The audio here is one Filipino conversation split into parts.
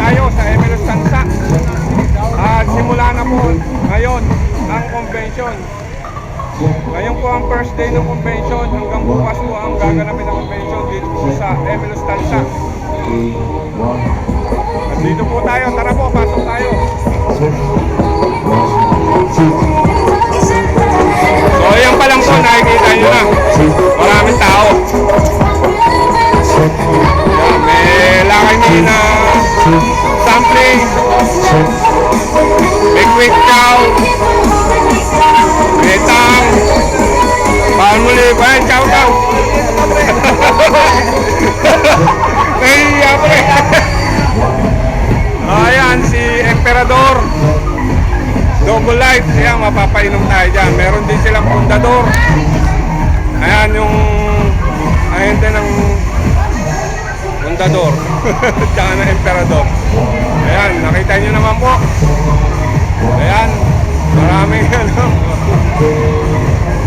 tayo sa Emerald Sansa. At simula na po ngayon ang convention. Ngayon po ang first day ng convention. Hanggang bukas po ang gaganapin ang convention dito po sa Emerald Sansa. At dito po tayo. Tara po, pasok tayo. Mapapainom tayo dyan. Meron din silang pundador. Ayan yung... Din ang pundador. Tsaka na emperador. Ayan, nakita nyo naman po. Ayan, maraming ano.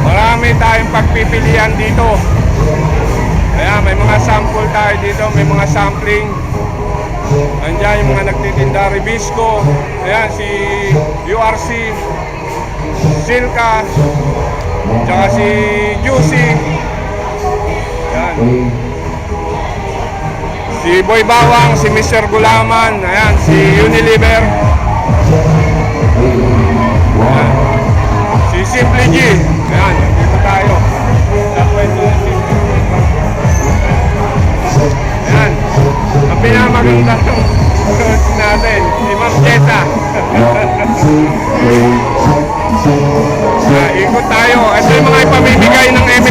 Marami tayong pagpipilian dito. Ayan, may mga sample tayo dito. May mga sampling. Andiyan yung mga nagtitinda, Ribisco, ayan, si URC, Silka, tsaka si Juicy, ayan. Si Boy Bawang, si Mr. Gulaman, ayan, si Unilever, ayan. si Simple G, ayan, dito tayo. Sa kwento. Ayan. Ang pinamaganda ng natin, si Ma'am Jessa.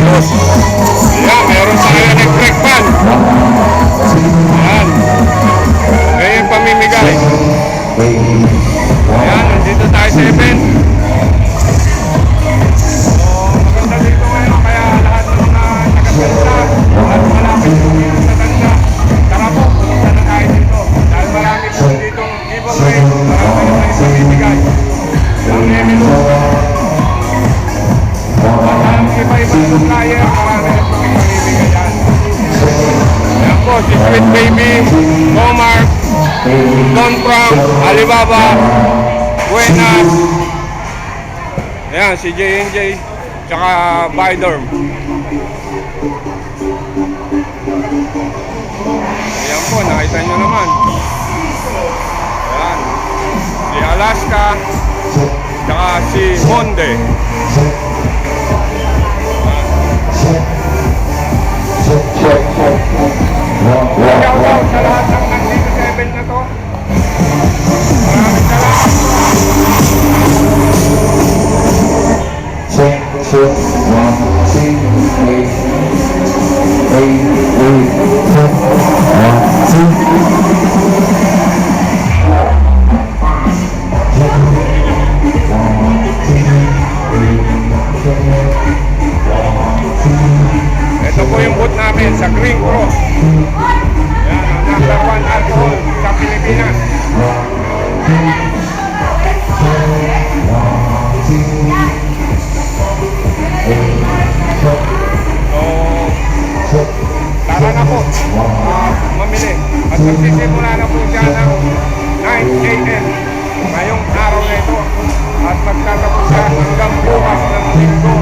Nossa. Omar, Don Frank, Alibaba, Buenas, Ayan, si J&J, tsaka Bidorm. Ayan po, nakita nyo naman. Ayan, si Alaska, tsaka si Monde. Sa Green Cross. Yan, ang number one alcohol sa Pilipinas. So, tara na po. mamili. At magsisimula na po siya ng 9 a.m. Ngayong araw na ito. At magtatapos siya hanggang bukas ng linggo